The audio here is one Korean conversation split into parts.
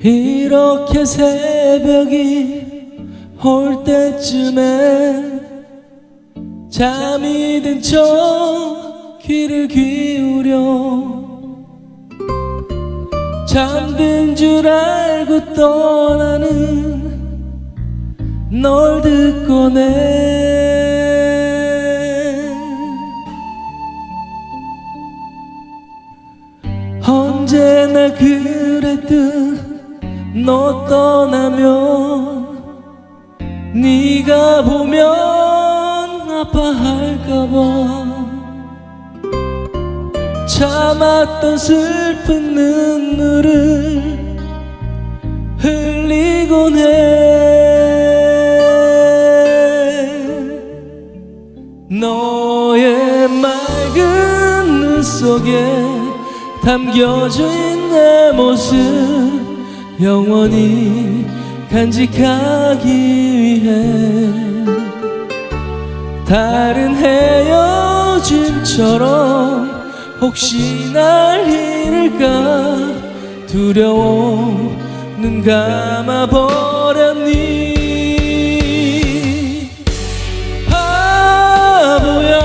이렇게 새벽이 올 때쯤에 잠이 든 척 귀를 기울여 잠든 줄 알고 떠나는 널 듣고 내 언제나 그랬듯 너 떠나면 네가 보면 아파할까봐. 참았던 슬픈 눈물을 흘리곤 해. 너의 맑은 눈 속에 담겨진 내 모습 영원히 간직하기 위해 다른 헤어짐처럼 혹시 날 잃을까? 두려워 눈 감아버렸니? 바보야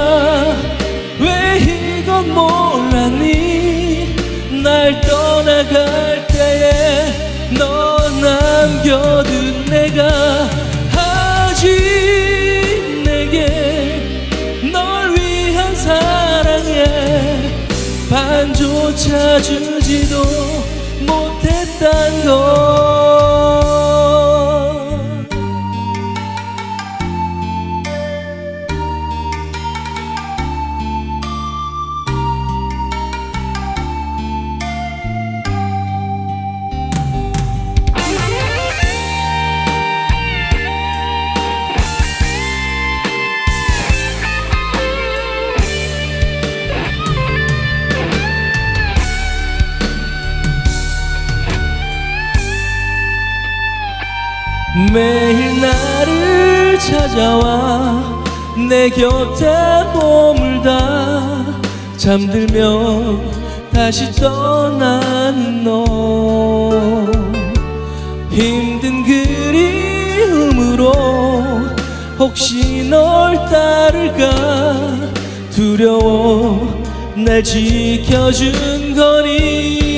왜 이건 몰랐니? 날 떠나갈 남겨둔 내가 아직 내게 널 위한 사랑에 반조차 주지도 못했단 걸 매일 나를 찾아와 내 곁에 머물다. 잠들며 다시 떠나는 너. 힘든 그리움으로 혹시 널 따를까? 두려워 날 지켜준 거니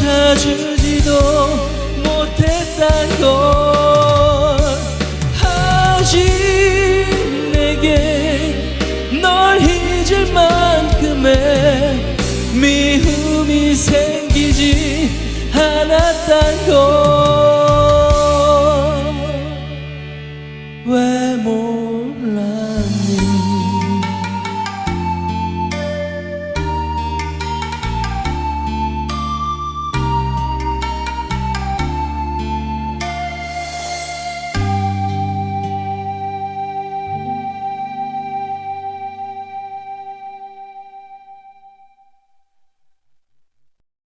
찾으지도 못했던 걸 아직 내게 널 잊을 만큼의 미움이 생기지 않았던 걸왜 몰랐니?